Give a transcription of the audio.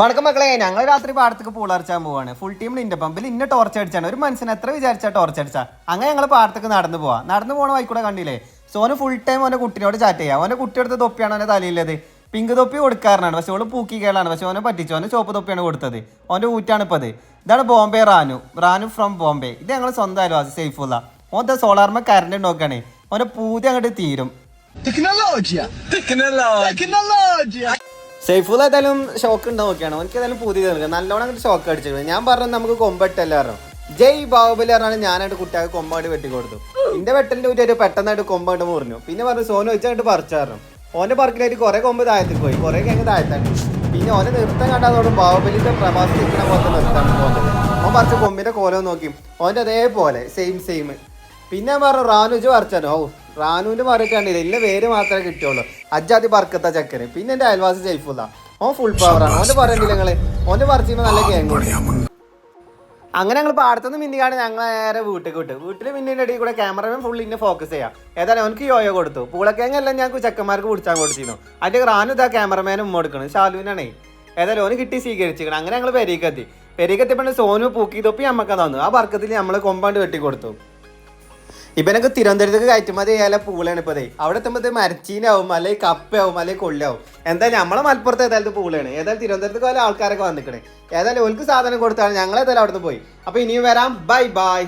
വണക്കം മക്കളെ ഞങ്ങൾ രാത്രി പാടത്തേക്ക് പൂളർച്ചാൻ പോവാണ്. ഫുൾ ടീം ഇന്റെ പമ്പിൽ ഇന്ന ടോർച്ച് അടിച്ചാണ്. ഒരു മനുഷ്യൻ എത്ര വിചാരിച്ചാ ടോർച്ച് അടിച്ചാ? അങ്ങനെ ഞങ്ങൾ പാടത്തേക്ക് നടന്നു പോവാ. നടന്നു പോണ വൈക്കൂടെ കണ്ടില്ലേ? സോന് ഫുൾ ടൈം ഓന്റെ കുട്ടിനോട് ചാറ്റ് ചെയ്യാം. ഓന്റെ കുട്ടിയെടുത്ത് തൊപ്പിയാണ് ഓന്റെ തലയില്ലത് പിങ്ക് തൊപ്പി കൊടുക്കാറാണ് പക്ഷെ ഓൾ പൂക്കി കേളാണ്. പക്ഷെ ഓനെ പറ്റിച്ചു. ഓനെ ചോപ്പ് തൊപ്പിയാണ് കൊടുത്തത്. ഓന്റെ ഊറ്റാണ് ഇപ്പത്. ഇതാണ് ബോംബെ റാനു. റാനു ഫ്രം ബോംബെ. ഇത് ഞങ്ങൾ സ്വന്തം അയൽവാസി സേഫുള്ള. ഓന്റെ സോളാർമ കറണ്ട് നോക്കാണ്. ഓന്റെ പൂതി അങ്ങോട്ട് തീരും. Tecnologia! Technology Tecnologia! സൈഫുൽ ഏതായാലും ഷോക്ക് ഉണ്ടാവുകയാണ് എനിക്ക് ഏതായാലും പുതിയ തീർക്കുക നല്ലോണം അങ്ങോട്ട് ഷോക്ക് അടിച്ചിരുന്നു ഞാൻ പറഞ്ഞത് നമുക്ക് കൊമ്പട്ടല്ല പറഞ്ഞു ജയ് ബാഹുബലി പറഞ്ഞാൽ ഞാനായിട്ട് കുട്ടികൾക്ക് കൊമ്പായിട്ട് വെട്ടി കൊടുത്തു എന്റെ വെട്ടലിന്റെ ഒരു പെട്ടെന്നായിട്ട് കൊമ്പായിട്ട് മുറിഞ്ഞു. പിന്നെ പറഞ്ഞു സോനു വെച്ചായിട്ട് പറിച്ചായിരുന്നു ഓന്റെ പറക്കിലായിട്ട് കുറെ കൊമ്പ് താഴത്തിൽ പോയി. കുറെ കഴിഞ്ഞ് താഴത്തായിട്ട് പിന്നെ ഓനെ നൃത്തം കണ്ടാതോടും ബാഹുബലിന്റെ പ്രവാസി നിൽക്കുന്ന പോലത്തെ നൃത്തമാണ് പോകുന്നത് ഓൻ പറിച്ച കൊമ്പിന്റെ കോലം നോക്കി. ഓന്റെ അതേപോലെ സെയിം സെയിം പിന്നെ പറഞ്ഞു റാനുജ് പറിച്ചാനോ ഓ റാനുവിന്റെ മറിക്കാണ്ടില്ല ഇല്ല പേര് മാത്രമേ കിട്ടുള്ളൂ അജ്ജാതി പറക്കത്ത ചക്കന്. പിന്നെ എന്റെ അയൽവാസി ജയ്ഫുല്ല ഓൻ ഫുൾ പവറാണ് ഓന്റെ പറയുന്നില്ല നിങ്ങൾ? ഓന്റെ പറിച്ചിരുന്ന നല്ല കേങ്ങുണ്ട് അങ്ങനെ ഞങ്ങൾ പാടത്തുനിന്ന് മിന്നിക്കാണ് ഞങ്ങൾ നേരെ വീട്ടിൽ വിട്ട്. വീട്ടിൽ മിന്നിന്റെ ഇടയിൽ കൂടെ ക്യാമറമാൻ ഫുള്ള് ഇന്നെ ഫോക്കസ് ചെയ്യാം. ഏതായാലും അവനക്ക് യോയോ കൊടുത്തു. പൂളക്കേങ്ങെല്ലാം ഞങ്ങൾക്ക് ചെക്കന്മാർക്ക് പിടിച്ചാൻ കൊടുത്തിരുന്നു. അതിന്റെ റാനു ഇതാ ക്യാമറമാനും ഉമ്മ കൊടുക്കണം. ഷാലുവിനാണേ ഏതായാലും ഓന് കിട്ടി സ്വീകരിച്ചിരിക്കണം. അങ്ങനെ ഞങ്ങൾ പെരീക്കെത്തി. പെരീക്കെത്തിയപ്പോൾ സോനു പൂക്കി തൊപ്പി നമ്മക്ക് തന്നു. ആ വർക്കത്തിൽ നമ്മൾ കൊമ്പാണ്ട് വെട്ടി കൊടുത്തു ഇവനൊക്കെ തിരുവനന്തപുരത്തേക്ക് കയറ്റുമതി ചെയ്യാല പൂളാണ് ഇപ്പതേ. അവിടെ എത്തുമ്പോൾ മരച്ചീനാവും അല്ലെങ്കിൽ കപ്പയാവും അല്ലെങ്കിൽ കൊല്ലാവും എന്തായാലും നമ്മളെ മലപ്പുറത്ത് ഏതായാലും പൂളാണ് ഏതായാലും തിരുവനന്തപുരത്തേക്ക് പോലെ ആൾക്കാരൊക്കെ വന്നിക്കണേ. ഏതായാലും ഓൽക്ക് സാധനം കൊടുത്താണ്. ഞങ്ങൾ ഏതായാലും അവിടെ പോയി. അപ്പൊ ഇനിയും വരാം. Bye bye.